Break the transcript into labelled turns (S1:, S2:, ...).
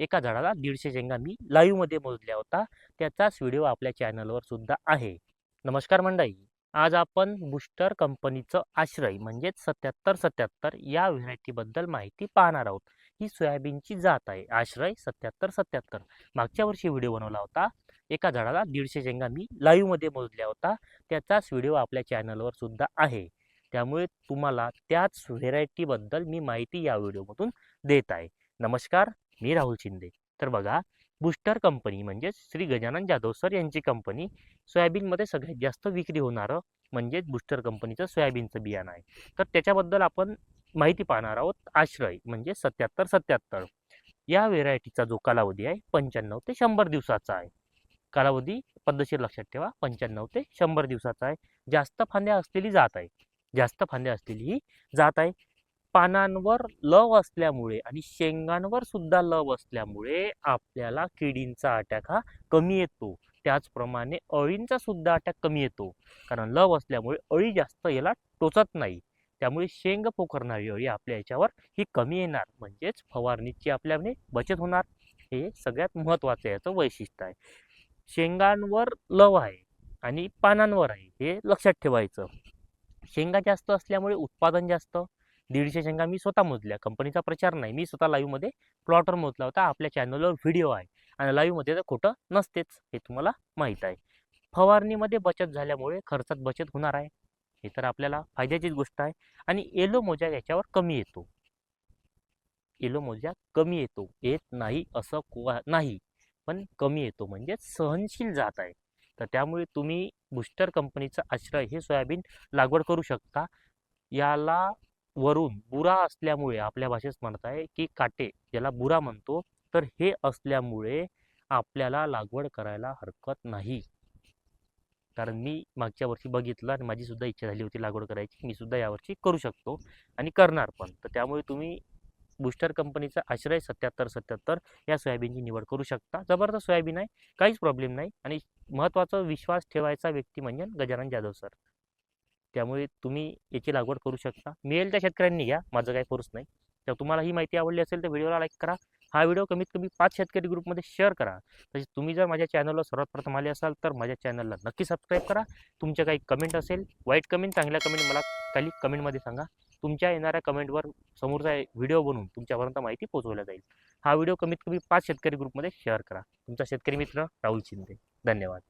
S1: एका झाडाला दीडशे शेंगा मी लाईव्हमध्ये मोजल्या होता. त्याचाच व्हिडिओ आपल्या चॅनलवर सुद्धा आहे. नमस्कार मंडळी. आज आपण बुस्टर कंपनीचं आश्रय म्हणजेच सत्याहत्तर सत्याहत्तर या व्हेरायटीबद्दल माहिती पाहणार आहोत. ही सोयाबीनची जात आहे. आश्रय सत्याहत्तर सत्याहत्तर मागच्या वर्षी व्हिडिओ बनवला होता. एका झाडाला दीडशे शेंगा मी लाईव्हमध्ये मोजल्या होता. त्याचाच व्हिडिओ आपल्या चॅनलवर सुद्धा आहे. त्यामुळे तुम्हाला त्याच व्हेरायटीबद्दल मी माहिती या व्हिडिओमधून देत आहे. नमस्कार मी राहुल शिंदे. तर बघा बुस्टर कंपनी म्हणजेच श्री गजानन जाधव सर यांची कंपनी सोयाबीनमध्ये सगळ्यात जास्त विक्री होणारं म्हणजेच बुस्टर कंपनीचं सोयाबीनचं बियाणं आहे. तर त्याच्याबद्दल आपण माहिती पाहणार आहोत. आश्रय म्हणजे सत्याहत्तर सत्याहत्तर. या व्हेरायटीचा जो कालावधी आहे पंच्याण्णव ते शंभर दिवसाचा आहे. कालावधी पद्धतशीर लक्षात ठेवा पंच्याण्णव ते शंभर दिवसाचा आहे. जास्त फांद्या असलेली जात आहे. जास्त फांद्या असलेली ही जात आहे. पानांवर लव असल्यामुळे आणि शेंगांवर सुद्धा लव असल्यामुळे आपल्याला किडींचा अटॅक हा कमी येतो. त्याचप्रमाणे अळींचा सुद्धा अटॅक कमी येतो. कारण लव असल्यामुळे अळी जास्त याला टोचत नाही. त्यामुळे शेंग पोखरणारी अळी आपल्या याच्यावर ही कमी येणार. म्हणजेच फवारणीची आपल्याने बचत होणार. हे सगळ्यात महत्त्वाचं याचं वैशिष्ट्य आहे. शेंगांवर लव आहे आणि पानांवर आहे. हे लक्षात ठेवायचं. शेंगा जास्त असल्यामुळे उत्पादन जास्त दीडशे शेंगा मी स्वतः मोजल्या. कंपनीचा प्रचार नाही. मी स्वतः लाईव्हमध्ये प्लॉटर मोजला होता. आपल्या चॅनलवर व्हिडिओ आहे. आणि लाईव्हमध्ये तर खोटं नसतेच हे तुम्हाला माहीत आहे. फवारणीमध्ये बचत झाल्यामुळे खर्चात बचत होणार आहे. हे तर आपल्याला फायद्याचीच गोष्ट आहे. आणि एलो मोजा याच्यावर कमी येतो. एलो मोजा कमी येतो. येत नाही असं को नाही. पण कमी येतो. म्हणजे सहनशील जात आहे. तर त्यामुळे तुम्ही बुस्टर कंपनीचं आश्रय हे सोयाबीन लागवड करू शकता. याला वरून बुरा असल्यामुळे आपल्या भाषेत म्हणत आहे की काटे ज्याला बुरा म्हणतो तर हे असल्यामुळे आपल्याला लागवड करायला हरकत नाही. कारण मी मागच्या वर्षी बघितलं आणि माझी सुद्धा इच्छा झाली होती लागवड करायची. मी सुद्धा यावर्षी करू शकतो आणि करणार पण. तर त्यामुळे तुम्ही बुस्टर कंपनीचा आश्रय सत्याहत्तर सत्याहत्तर या सोयाबीनची निवड करू शकता. जबरदस्त सोयाबीन आहे काहीच प्रॉब्लेम नाही आणि महत्त्वाचा विश्वास ठेवायचा व्यक्ती म्हणजे गजानन जाधव सर. त्यामुळे तुम्ही याची लागवड करू शकता. मिळेल त्या शेतकऱ्यांनी घ्या माझं काही फोर्स नाही. तर तुम्हाला ही माहिती आवडली असेल तर व्हिडिओला लाईक करा. हा व्हिडिओ कमीत कमी पाच शेतकरी ग्रुपमध्ये शेअर करा. तसेच तुम्ही जर माझ्या चॅनलला सर्वात प्रथम आले असाल तर माझ्या चॅनलला नक्की सबस्क्राईब करा. तुमच्या काही कमेंट असेल वाईट कमेंट चांगल्या कमेंट मला खाली कमेंटमध्ये सांगा. तुमच्या येणाऱ्या कमेंटवर समोरचा व्हिडिओ बनवून तुमच्यापर्यंत माहिती पोहोचवल्या जाईल. हा व्हिडिओ कमीत कमी पाच शेतकरी ग्रुपमध्ये शेअर करा. तुमचा शेतकरी मित्र राहुल शिंदे. धन्यवाद.